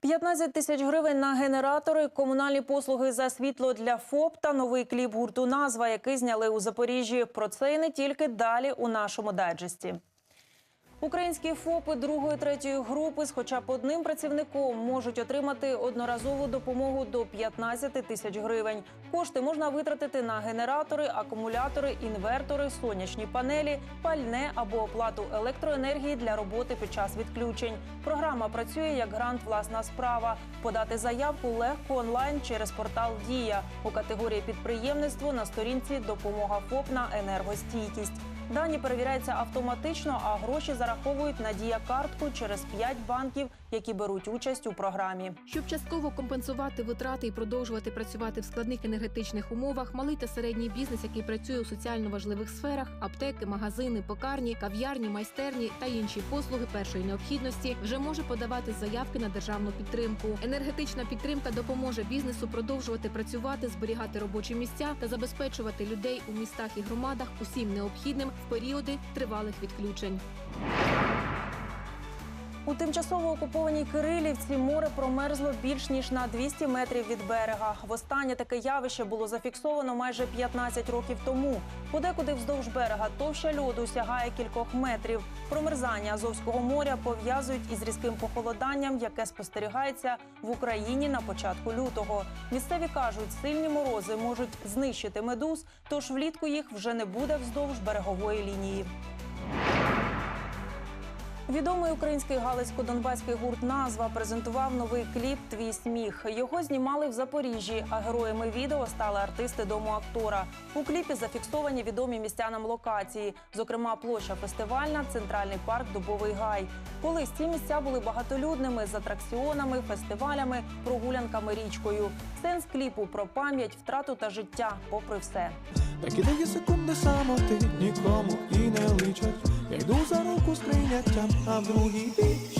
15 тисяч гривень на генератори, комунальні послуги за світло для ФОП та новий кліп гурту «Назва», який зняли у Запоріжжі. Про це і не тільки далі у нашому дайджесті. Українські ФОПи другої третьої групи з хоча б одним працівником можуть отримати одноразову допомогу до 15 тисяч гривень. Кошти можна витратити на генератори, акумулятори, інвертори, сонячні панелі, пальне або оплату електроенергії для роботи під час відключень. Програма працює як грант власна справа. Подати заявку легко онлайн через портал Дія у категорії підприємництво на сторінці Допомога ФОП на енергостійкість. Дані перевіряються автоматично, а гроші зараховують на дія картку через 5 банків, які беруть участь у програмі. Щоб частково компенсувати витрати і продовжувати працювати в складних енергетичних умовах, малий та середній бізнес, який працює у соціально важливих сферах, аптеки, магазини, пекарні, кав'ярні, майстерні та інші послуги першої необхідності, вже може подавати заявки на державну підтримку. Енергетична підтримка допоможе бізнесу продовжувати працювати, зберігати робочі місця та забезпечувати людей у містах і громадах усім необхідним в періоди тривалих відключень. У тимчасово окупованій Кирилівці море промерзло більш ніж на 200 метрів від берега. Востаннє таке явище було зафіксовано майже 15 років тому. Подекуди вздовж берега товща льоду сягає кількох метрів. Промерзання Азовського моря пов'язують із різким похолоданням, яке спостерігається в Україні на початку лютого. Місцеві кажуть, сильні морози можуть знищити медуз, тож влітку їх вже не буде вздовж берегової лінії. Відомий український галицько-донбаський гурт Назва презентував новий кліп Твій сміх. Його знімали в Запоріжжі, а героями відео стали артисти дому актора. У кліпі зафіксовані відомі містянам локації, зокрема площа фестивальна, центральний парк Дубовий Гай. Колись ці місця були багатолюдними з атракціонами, фестивалями, прогулянками річкою. Сенс кліпу про пам'ять, втрату та життя, попри все. Так і дає секунди самоти нікому і не личать. Я йду за руку з прийняттям, а в другий бік шлях.